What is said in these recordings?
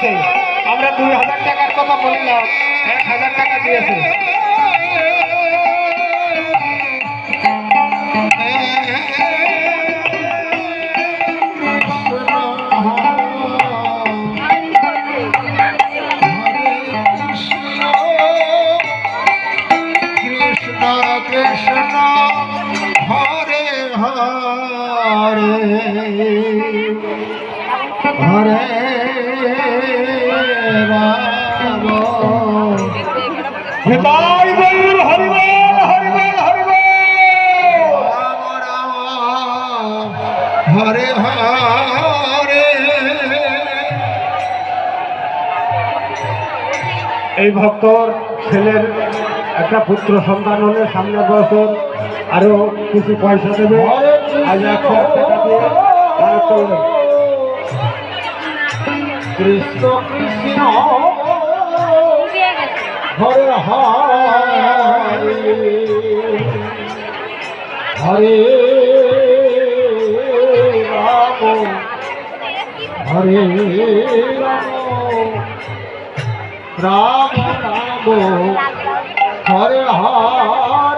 করেছে আমরা দুই হাজার টাকার কথা বলিলাম এক হাজার টাকা দিয়েছে কৃষ্ণ কৃষ্ণ হরে। হরে হরে রাম নিতাই গৌর হরিবল হরিবল হরিবল রাম রাম হরে হরে। এই ভক্তর ছেলের একটা পুত্র সন্তান হলে সামনে বছর আরও কিছু পয়সা দেবে। আজ এক টাকা দিয়ে দান করবে। কৃষ্ণ কৃষ্ণ হরে হরে রাম। রাম রাম। হরে হরে।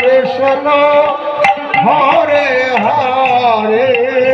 কৃষ্ণ হরে হরে।